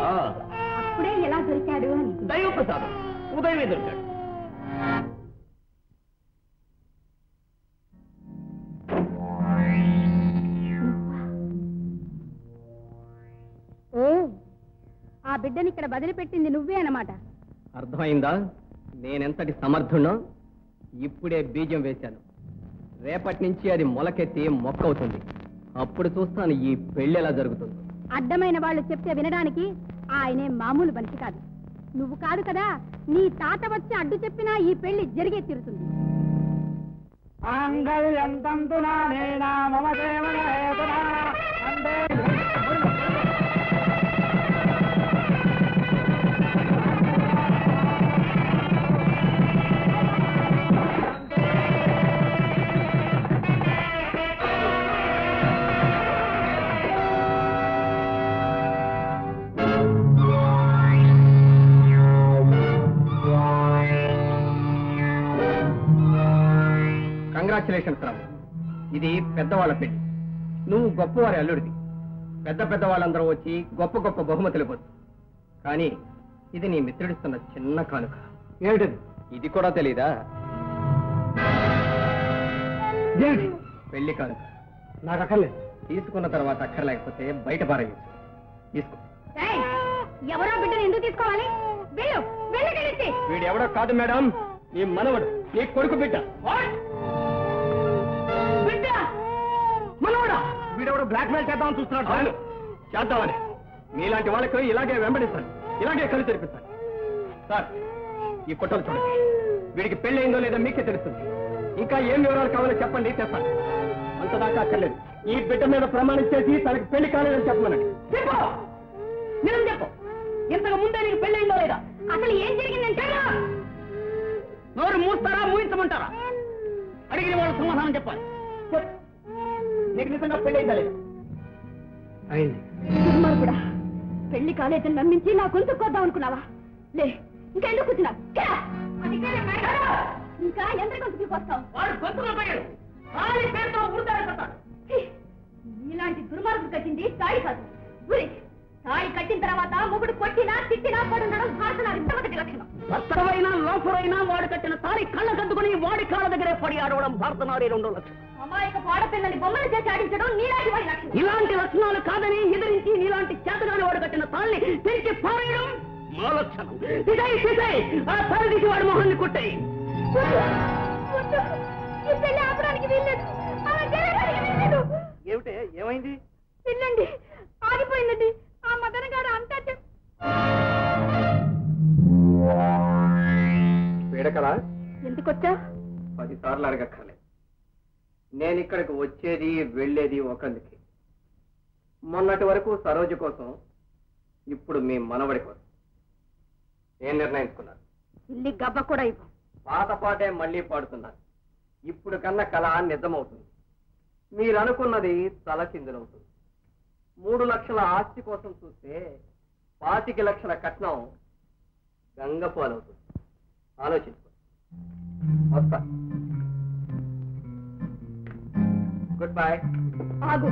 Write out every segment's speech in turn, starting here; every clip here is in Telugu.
ఆ, అప్పుడే ఎలా దొరికాడు అని. దైవ ప్రసాదం ఉదయమే దొరికాడు. ఆ బిడ్డని ఇక్కడ వదిలిపెట్టింది నువ్వే అన్నమాట. అర్థమైందా? నేనెంతటి సమర్థుణ్ణో? ఇప్పుడే బీజం వేశాను. రేపటి నుంచి అది మొలకెత్తి మొక్క అవుతుంది అప్పుడు చూస్తాను ఈ పెళ్ళి ఎలా జరుగుతుందో. అడ్డమైన వాళ్ళు చెప్తే వినడానికి ఆయనే మామూలు మనిషి కాదు. నువ్వు కాదు కదా నీ తాత వచ్చి అడ్డు చెప్పినా ఈ పెళ్ళి జరిగే తీరుతుంది. కంగ్రాచులేషన్స్ రాము ఇది పెద్దవాళ్ళ పెళ్ళి. నువ్వు గొప్పవారి అల్లుడివి. పెద్ద పెద్ద వాళ్ళందరూ వచ్చి గొప్ప గొప్ప బహుమతులు ఇవ్వచ్చు కానీ ఇది నీ మిత్రుడిస్తున్న చిన్న కానుక. ఏమిటది? ఇది కూడా తెలీదా? పెళ్ళి కానుక. నాకు అక్కర్లేదు. తీసుకున్న తర్వాత అక్కర్లేకపోతే బయట పారేయచ్చు తీసుకో. ఏయ్, ఎవరో బిడ్డను ఎందుకు తీసుకోవాలి? వీడెవడో కాదు మేడం. నీ మనవడు నీ కొడుకు బిడ్డ. బిడ్డ వీడెవడో బ్లాక్ మెయిల్ చేద్దామని చూస్తున్నాడు. అవును. చేద్దామని. మీలాంటి వాళ్ళకు ఇలాగే వెంబడిస్తాను. ఇలాగే కళ్ళు తెరిపిస్తాను. సార్ ఈ ఫోటోలు చూడండి. వీడికి పెళ్ళి అయిందో లేదో మీకే తెలుస్తుంది. ఇంకా ఏం వివరాలు కావాలో చెప్పండి తెస్తాను. అంతదాకా అక్కర్లేదు. ఈ బిడ్డ మీద ప్రమాణం చేసి తనకి పెళ్ళి కాలేదని చెప్పమనండి. చెప్పు! నిజం చెప్పు! ఇంతకు ముందే నీకు పెళ్ళి అయిందో లేదా? అసలు ఏం జరిగిందంటే నోరు మూస్తారా మూయించమంటారా? అడిగిన వాళ్ళు సమాధానం చెప్పాలి. చెప్పు. నీకు నిజంగా పెళ్ళి అయిందా లేదా? అయింది. పెళ్ళి కాలేదని నమ్మించి నా గొంతు కొద్దాం అనుకున్నావా? లే ఇంకా ఎందుకు కూర్చున్నావు? కెరా. ఇంకా ఎంత గొంతుకి వస్తావు ఇలాంటి దుర్మార్గం కట్టింది తాళి కాదు. గురి తాళి కట్టిన తర్వాత మొగుడు కొట్టినా తిట్టినా పడుండడం భారతనాడు ఇంతమంది లక్షణం భర్తవైనా లోపరైనా వాడు కట్టిన తాళి కళ్ళ కద్దుకుని వాడి కాళ్ళ దగ్గరే పడి ఆడవడం భారత నారి రెండో లక్షణం. అమాయక ఆడపిల్లని బొమ్మలు చేసి ఆడించడం నీలాంటి వాడి లక్షణం. ఇలాంటి లక్షణాలు కాదని ఎదిరించి నీలాంటి చేతగాని వాడు కట్టిన తాళ్ళని తెరిచి పారేయడం మా లక్షణం. ఇదై ఇదై ఆ తాళి తీసి వాడి మొహాన్ని కొట్టాయి. ఏమిటే? ఏమైంది? పిల్లండి ఆగిపోయిందండి. మదన గారు అంతా చెప్ పీడకలా? ఎందుకొచ్చా? పది సార్లు అడగక్కర్లేదు నేను ఇక్కడికి వచ్చేది వెళ్ళేది ఒకందుకి. మొన్నటి వరకు సరోజ కోసం ఇప్పుడు మీ మనవడి కోసం. ఏం నిర్ణయించుకున్నారు ఇల్లి గబ్బ కూడా ఇవ్వు. పాత పాటే మళ్ళీ పాడుతున్నారు. ఇప్పుడు కన్నా కళ నిజమవుతుంది. మీరు అనుకున్నది తలకిందులవుతుంది. మూడు లక్షల ఆస్తి కోసం చూస్తే పాతిక లక్షల కట్నం గంగపాలవుతుంది ఆలోచించుకో. వస్తా. గుడ్ బై ఆగు.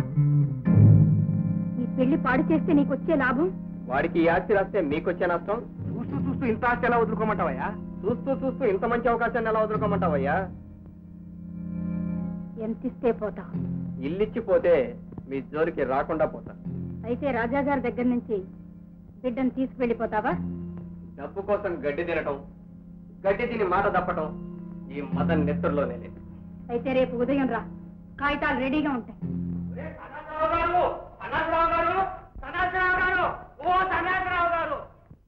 ఈ పెళ్ళి పాడు చేస్తే నీకు వచ్చే లాభం? వాడికి ఈ ఆస్తి రాస్తే మీకొచ్చే నష్టం? చూస్తూ చూస్తూ ఇంత ఆస్తి ఎలా వదులుకోమంటావయ్యా? చూస్తూ చూస్తూ ఇంత మంచి అవకాశాన్ని ఎలా వదులుకోమంటావయ్యా? ఎంత ఇస్తే పోతా ఇల్లిచ్చిపోతే మీ జోలికి రాకుండా పోతా. అయితే రాజా గారి దగ్గర నుంచి బిడ్డను తీసుకువెళ్ళిపోతావా డబ్బు కోసం గడ్డి తినటం గడ్డి తిని మాట తప్పటం ఈ మదన్ నెత్తుర్లోనే లేదు అయితే రేపు ఉదయం రా. కాగితాలు రెడీగా ఉంటాయి.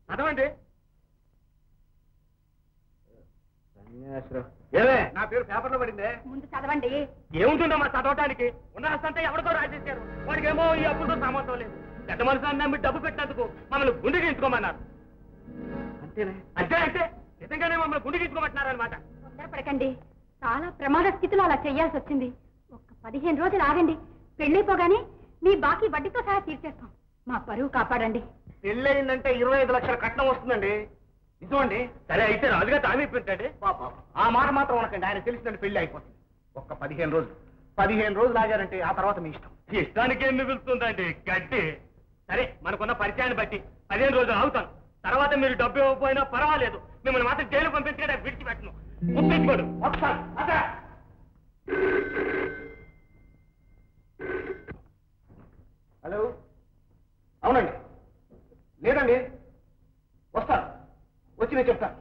చదవండి ఏమే నా పేరు పేపర్లో పడిందే? ముందు చదవండి. ఏముంటుందమ్మా చదవటానికి? ఉన్న ఆస్తంతా ఎవరితో రాసేసారు వాడికేమో ఈ అప్పులతో సంబంధం లేదు. పెద్ద మనుషులు నమ్మి డబ్బు పెట్టినందుకు మమ్మల్ని గుండె గీయించుకోమన్నారు. అంతేనే? అంతే అంటే నిజంగానే మమ్మల్ని గుండె గీయించుకోమంటున్నారనమాట తొందరపడకండి. చాలా ప్రమాద స్థితిలో అలా చేయాల్సి వచ్చింది. ఒక్క పదిహేను రోజులు ఆగండి. పెళ్ళైపోగానే మీ బాకీ వడ్డీతో సహా తీర్చేస్తాం. మా పరువు కాపాడండి. పెళ్ళయిందంటే ఇరవై ఐదు లక్షల కట్నం వస్తుందండి. నిజమండి సరే అయితే రాజుగా తామే పెట్టండి. ఆ మాట మాత్రం అనకండి ఆయన తెలిసిందంటే పెళ్ళి అయిపోతుంది. ఒక్క పదిహేను రోజులు. పదిహేను రోజులు ఆగారంటే ఆ తర్వాత మీ ఇష్టం. ఇష్టానికి ఏం మిగులుతుందండి? గడ్డి. సరే మనకున్న పరిచయాన్ని బట్టి పదిహేను రోజులు అవుతాను తర్వాత మీరు డబ్బు ఇవ్వకపోయినా పర్వాలేదు. మిమ్మల్ని మాత్రం జైలు పంపించే విడిచిపెట్టను. ఒప్పించుకోడు వస్తాను హలో? అవునండి. లేదండి. వస్తాను. వచ్చి నేను చెప్తాను.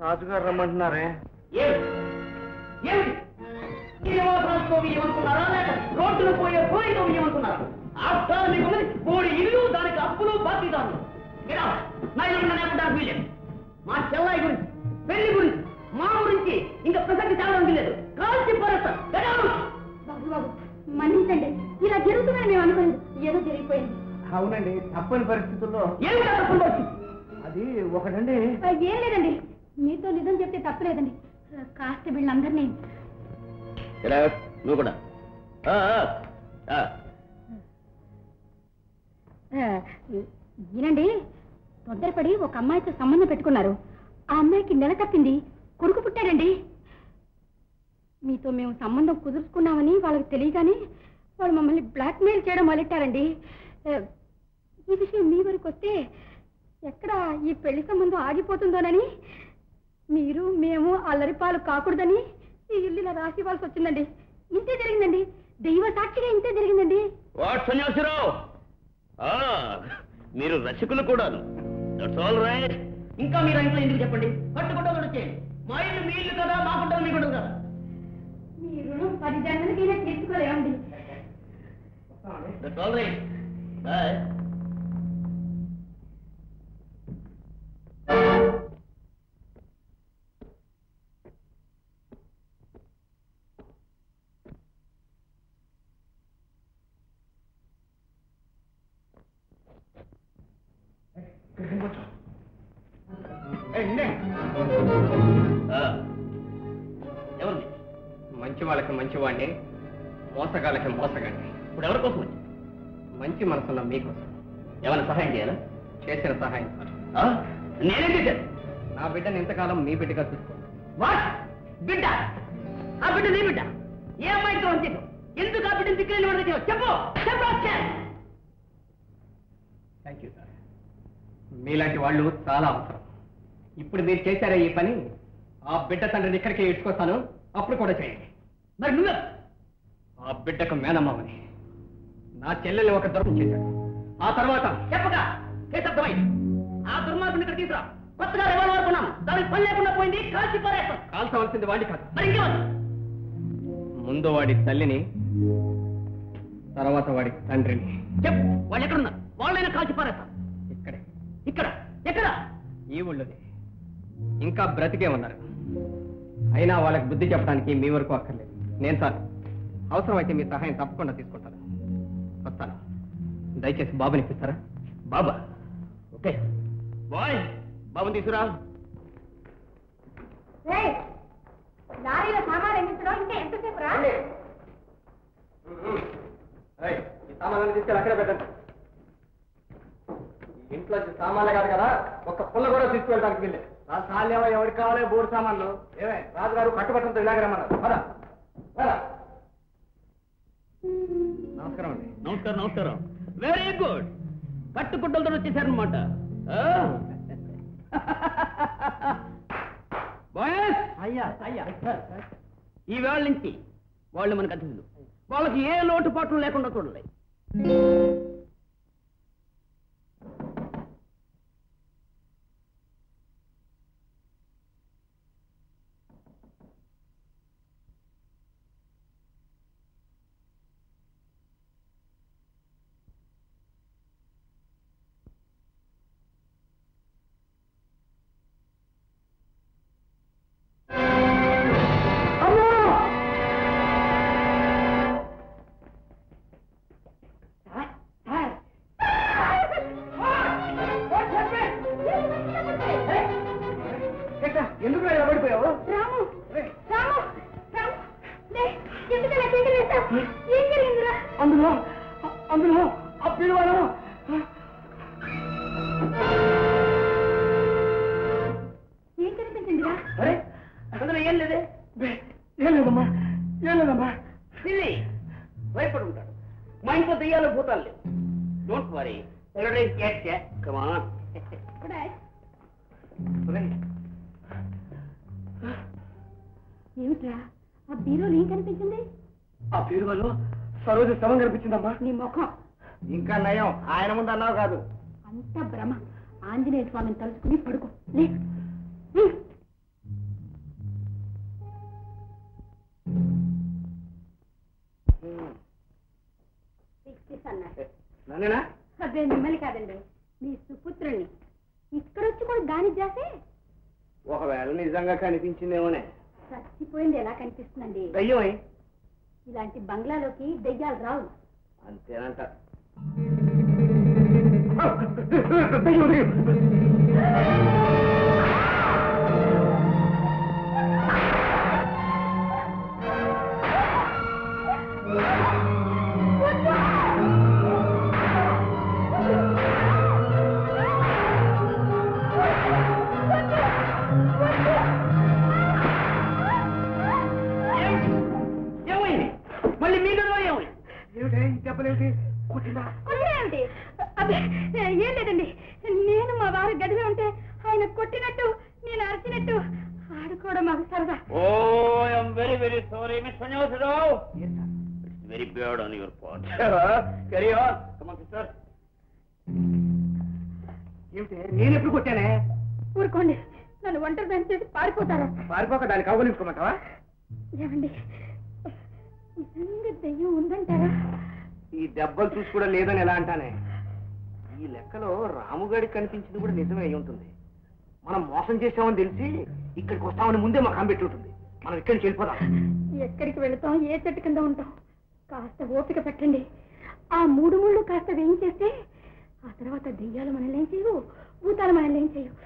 రాజుగారు రమ్మంటున్నారే? రోడ్డులు పోయే పోయితో ఏమనుకున్నారా? ఆఫ్టర్ మీకు ఉన్నది బోడి ఇల్లు దానికి అప్పులు బాధ్యతలు నాయనకుంటాను వీలేదు మా చెల్లాయి గురించి పెళ్ళి గురించి మా గురించి ఇంకా ప్రసక్తి చాలా లేదు కాల్చి పోరేస్తాను మన్నించండి. ఇలా జరుగుతుందని మేము అనుకోలేదు. ఏదో జరిగిపోయింది. అవునండి తప్పని పరిస్థితుల్లో ఏమిటా అది ఒకటండి. ఏం లేదండి. మీతో నిజం చెప్తే తప్పలేదండి. కాస్త వీళ్ళందరినీ నువ్వు కూడా. ఆ, ఈయనండి తొందరపడి ఒక అమ్మాయితో సంబంధం పెట్టుకున్నారు. ఆ అమ్మాయికి నెల తప్పింది. కొడుకు పుట్టాడండి. మీతో మేము సంబంధం కుదుర్చుకున్నామని వాళ్ళకి తెలియగానే వాళ్ళు మమ్మల్ని బ్లాక్మెయిల్ చేయడం మొదలెట్టారండి ఈ విషయం మీ వరకు వస్తే ఎక్కడ ఈ పెళ్ళి సంబంధం ఆగిపోతుందోనని? మీరు మేము అల్లరిపాలు కాకూడదని ఈ ఇల్లు ఇలా రాసి ఇవ్వాల్సి వచ్చిందండి. ఇంతే జరిగిందండి. దైవ సాక్షిగా ఇంతే జరిగిందండి. సన్యాసిరావు? మీరు రసికులు కూడాను. దట్స్ ఆల్ రైట్ ఇంకా మీరు ఇంట్లో ఎందుకు చెప్పండి? పట్టుకుంటూ వచ్చేయండి. మా ఇల్లు మీ ఇల్లు కదా మా గుంటలు మీ గుంటలు కదా. మీ రుణం పది జన్మలకైనా తీర్చుకోలేమండి. దట్స్ ఆల్ రైట్ బాయ్ ఎవరు? మంచి వాళ్ళకి మంచివాడిని మోసగాళ్ళకి మోసగాడిని ఇప్పుడు ఎవరి కోసం వచ్చి మంచి మనసున్న మీకోసం ఏమైనా సహాయం చేయాలా? చేసిన సహాయం. నేనేం చేశాను నా బిడ్డను ఇంతకాలం మీ బిడ్డగా చూసుకోండి బిడ్డ? ఆ బిడ్డ నీ బిడ్డ? ఏ అమ్మాయితో వంచేకు ఎందుకు ఆ బిడ్డను దిక్కులేని వాడి దగ్గర చెప్పు! చెప్పు థ్యాంక్ యూ సార్ మీలాంటి వాళ్ళు చాలా అవసరం. ఇప్పుడు మీరు చేశారే ఈ పని? ఆ బిడ్డ తండ్రిని ఇక్కడికే ఇడ్చుకొస్తాను అప్పుడు కూడా చేయండి. మరి నువ్వే. ఆ బిడ్డకు మేనమ్మని నా చెల్లెలు ఒక దొరకం చేశాడు. ఆ తర్వాత చెప్పగా కేసర్థమైంది ఆ దుర్మార్గుని ఇక్కడ తీసురా కొత్తగా రివాల్వర్ కొన్నాను. దానికి పని లేకుండా పోయింది కాల్చి పారేస్తాం కాల్చవలసింది వాడి కాదు. మరి ఇంకేమన్నా ముందు వాడి తల్లిని తర్వాత వాడి తండ్రిని. చెప్పు వాళ్ళు ఎక్కడున్నారు వాళ్ళైనా కాల్చి పారేస్తాం ఇక్కడే. ఇక్కడ. ఎక్కడ? ఈ ఊళ్ళోనే. ఇంకా బ్రతికే ఉన్నారు. అయినా వాళ్ళకి బుద్ధి చెప్పడానికి మీ వరకు అక్కర్లేదు. నేను సార్ అవసరమైతే మీ సహాయం తప్పకుండా తీసుకుంటాను. వస్తాను. దయచేసి బాబుని ఇప్పిస్తారా బాబా. ఓకే. బాయ్. బాబుని తీసుకురా. ఏయ్, లారీలో సామాన్ ఎన్నించడం ఇంకా ఎంతసేపు రా? ఈ సామాన్లు తీసుకెళ్ళి అక్కడే పెట్టండి. ఇంట్లో సామాన్లే కాదు కదా ఒక్క పుల్ల కూడా తీసుకువెళ్ళడానికి వీళ్ళే సాలేవో ఎవరికి కావాలి? బోర్డు సామాన్లు. ఏమే? రాజుగారు కట్టుబట్టంతో ఇలాగ రమ్మన్నారు. పద. నమస్కారం అండి. నమస్కారం నమస్కారం. వెరీ గుడ్ కట్టుకుంటలతో వచ్చేసారనమాట వేళ నుంచి వాళ్ళు మనకు అతిథులు. వాళ్ళకి ఏ లోటుపాట్లు లేకుండా చూడాలి అందులో ఏం లేదే ఏం లేదమ్మా ఏం లేదమ్మా. సిల్లి భయపడి ఉంటాడు మా ఇంట్లో దెయ్యాలు భూతాలు లేవు. డోంట్ వరీ ఏమిట్రా? ఆ బీరోలు ఏం కనిపించింది? ఆ బీరువాలో సరోజ శవం కనిపించిందమ్మా. నీ ముఖం. ఇంకా నయం. ఆయన ముందు అన్నావు కాదు. అంత భ్రమ. ఆంజనేయ స్వామిని తలుచుకుని పడుకో. లే. అదే మిమ్మల్ని కాదండి మీ సుపుత్రుల్ని ఇక్కడొచ్చి కూడా దాని జాసే? ఒకవేళ నిజంగా కనిపించిందేమోనే. చచ్చిపోయింది ఎలా కనిపిస్తుందండి? దయ్యమై. ఇలాంటి బంగ్లాలోకి దెయ్యాలు రావు. అంతేనంట. ఏమైంది ఆడుకోవడం మాకు సరదా ఓ I'm very very sorry miss Srinivasarao it's very bad on your part carry on come on sister ఏమిటి? నేను ఎప్పుడు కొట్టానే? ఊరుకోండి. నన్ను ఒంటరి దాన్ని చేసి పారిపోతారా? పారిపోక దాన్ని కౌగులించుకోమంటావా ఏమండి? నిజంగా దెయ్యం ఉందంటారా? ఈ దెబ్బలు చూసి కూడా లేదని ఎలా అంటానే? ఈ లెక్కలో రాముగాడికి కనిపించింది కూడా నిజమే అయి ఉంటుంది. మనం మోసం చేసామని తెలిసి ఇక్కడికి వస్తామని ముందే మాకు అంబెట్టి ఉంటుంది. మనం ఇక్కడి నుంచి వెళ్ళిపోదాం. ఎక్కడికి వెళతాం? ఏ చెట్టు కింద ఉంటాం? కాస్త ఓపిక పెట్టండి. ఆ మూడు ముళ్ళు కాస్త వేయించేస్తే ఆ తర్వాత దెయ్యాలు మనల్ని ఏం చేయవు భూతాలు మనల్ని ఏం చేయవు.